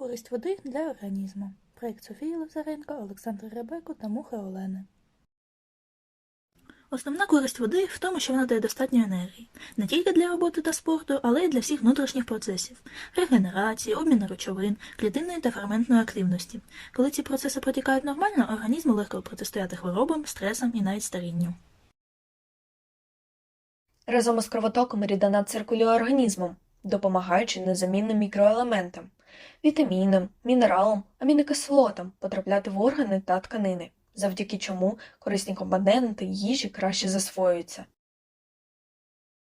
Користь води для організму. Проєкт Софії Лазаренко, Олександра Ребеко та Мухи Олени. Основна користь води в тому, що вона дає достатньо енергії не тільки для роботи та спорту, але й для всіх внутрішніх процесів регенерації, обміну речовин, клітинної та ферментної активності. Коли ці процеси протікають нормально, організму легко протистояти хворобам, стресам і навіть старінню. Разом із кровотоком рідина циркулює організмом, допомагаючи незамінним мікроелементам, вітамінам, мінералам, амінокислотам потрапляти в органи та тканини, завдяки чому корисні компоненти їжі краще засвоюються.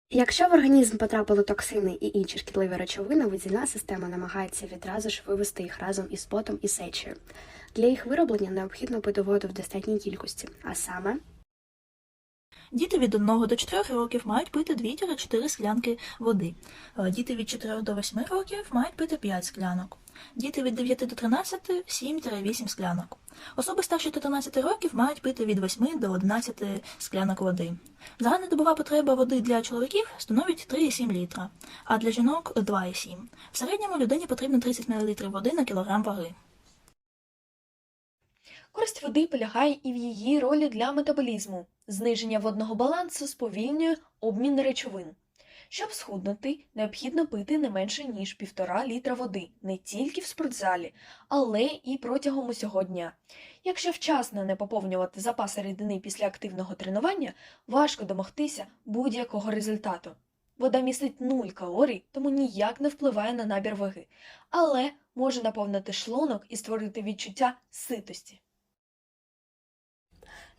Якщо в організм потрапили токсини і інші шкідливі речовини, видільна система намагається відразу ж вивести їх разом із потом і сечею. Для їх вироблення необхідно пити воду в достатній кількості, а саме Діти від 1 до 4 років мають пити 2-4 склянки води. Е, Діти від 4 до 8 років мають пити 5 склянок. Діти від 9 до 13 – 7-8 склянок. Особи старші 14 років мають пити від 8 до 11 склянок води. Загальна добова потреба води для чоловіків становить 3,7 літра, а для жінок 2,7. В середньому людині потрібно 30 мл води на кілограм ваги. Користь води полягає і в її ролі для метаболізму. Зниження водного балансу сповільнює обмін речовин. Щоб схуднути, необхідно пити не менше ніж півтора літра води не тільки в спортзалі, але і протягом усього дня. Якщо вчасно не поповнювати запаси рідини після активного тренування, важко домогтися будь-якого результату. Вода містить нуль калорій, тому ніяк не впливає на набір ваги, але може наповнити шлунок і створити відчуття ситості.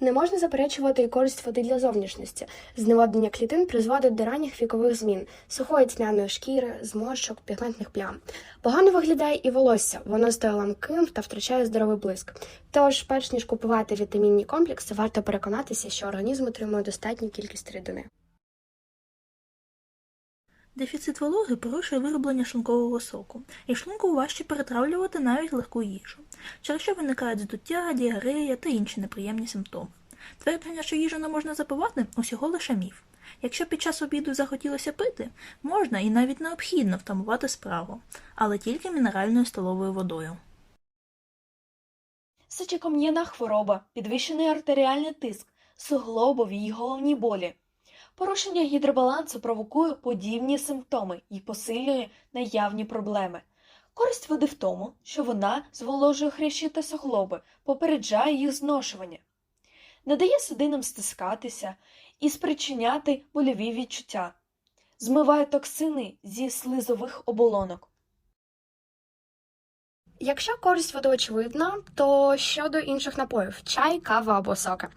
Не можна заперечувати і користь води для зовнішності. Зневоднення клітин призводить до ранніх вікових змін, сухої тьмяної шкіри, зморщок, пігментних плям. Погано виглядає і волосся, воно стає ламким та втрачає здоровий блиск. Тож, перш ніж купувати вітамінні комплекси, варто переконатися, що організм отримує достатню кількість рідини. Дефіцит вологи порушує вироблення шлункового соку, і шлунку важче перетравлювати навіть легку їжу, через що виникають здуття, діарея та інші неприємні симптоми. Твердження, що їжу не можна запивати, усього лише міф. Якщо під час обіду захотілося пити, можна і навіть необхідно втамувати справу, але тільки мінеральною столовою водою. Сечокам'яна хвороба, підвищений артеріальний тиск, суглобові й головні болі. Порушення гідробалансу провокує подібні симптоми і посилює наявні проблеми. Користь води в тому, що вона зволожує хрящі та суглоби, попереджає їх зношування, не дає судинам стискатися і спричиняти больові відчуття, змиває токсини зі слизових оболонок. Якщо користь води очевидна, то щодо інших напоїв чай, кава або сока.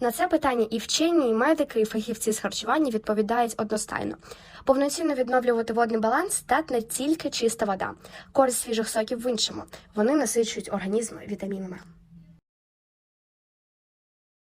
На це питання і вчені, і медики, і фахівці з харчування відповідають одностайно. Повноцінно відновлювати водний баланс здатна тільки чиста вода. Користь свіжих соків в іншому. Вони насичують організм вітамінами.